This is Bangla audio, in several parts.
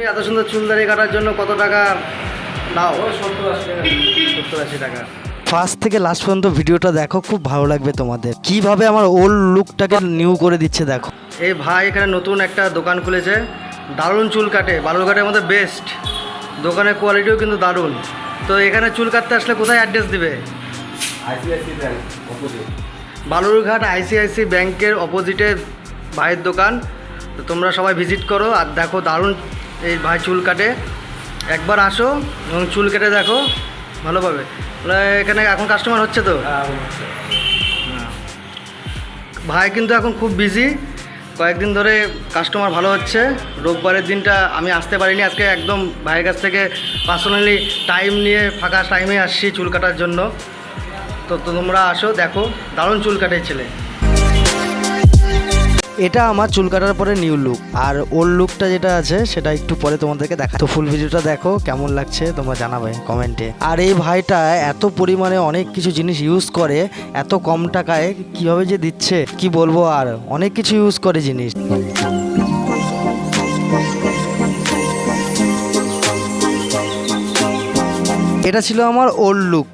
এই এত সুন্দর চুল দাড়ি কাটার জন্য কত টাকা? নাও ওই সত্তর আশি টাকা। সত্তর আশি টাকা। ফার্স্ট থেকে লাস্ট পর্যন্ত ভিডিওটা দেখো খুব ভালো লাগবে তোমাদের। কীভাবে আমার ওল্ড লুকটাকে নিউ করে দিচ্ছে দেখো। এই ভাই এখানে নতুন একটা দোকান খুলেছে। দারুণ চুল কাটে। বালুরঘাটের মধ্যে বেস্ট দোকানের কোয়ালিটিও কিন্তু দারুণ। তো এখানে চুল কাটতে আসলে কোথায় অ্যাড্রেস দিবে? ICIC bank opposite Balurghat ICIC ব্যাংকের অপোজিটে ভাইয়ের দোকান। তো তোমরা সবাই ভিজিট করো আর দেখো দারুণ এই ভাই চুল কাটে। একবার আসো এবং চুল কেটে দেখো ভালোভাবে এখানে এখন কাস্টমার হচ্ছে তো? ভাই কিন্তু এখন খুব বিজি কয়েকদিন ধরে কাস্টমার ভালো হচ্ছে। রোববারের দিনটা আমি আসতে পারিনি। আজকে একদম ভাইয়ের কাছ থেকে পার্সোনালি টাইম নিয়ে ফাঁকা টাইমে আসছি চুল কাটার জন্য। তো তো তোমরা আসো দেখো। দারুণ চুল কাটে ছেলে। এটা আমার চুল কাটার পরে নিউ লুক আর ওল্ড লুকটা যেটা আছে, সেটা একটু পরে তোমাদেরকে দেখা তো ফুল ভিডিওটা দেখো, কেমন লাগছে তোমরা জানাবে কমেন্টে আর এই ভাইটা এত পরিমাণে অনেক কিছু জিনিস ইউজ করে, এত কম টাকায় কীভাবে যে দিচ্ছে, কি বলব আর? অনেক কিছু ইউজ করে জিনিস। এটা ছিল আমার ওল্ড লুক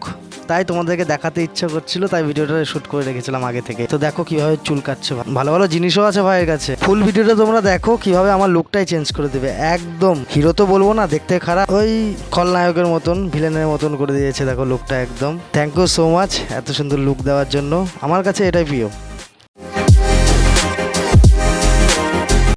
তাই তোমাদেরকে দেখাতে ইচ্ছা করছিল, তাই ভিডিওটা শ্যুট করে রেখেছিলাম আগে থেকে। তো দেখো কীভাবে চুল কাটছে ভালো ভালো জিনিসও আছে ভাইয়ের কাছে। ফুল ভিডিওটা তোমরা দেখো কীভাবে আমার লুকটাই চেঞ্জ করে দেবে। একদম হিরো তো বলব না, দেখতে খারাপ। ওই খলনায়কের মতন ভিলেনের মতন করে দিয়েছে দেখো লুকটা একদম। থ্যাংক ইউ সো মাচ এত সুন্দর লুক দেওয়ার জন্য। আমার কাছে এটাই প্রিয়।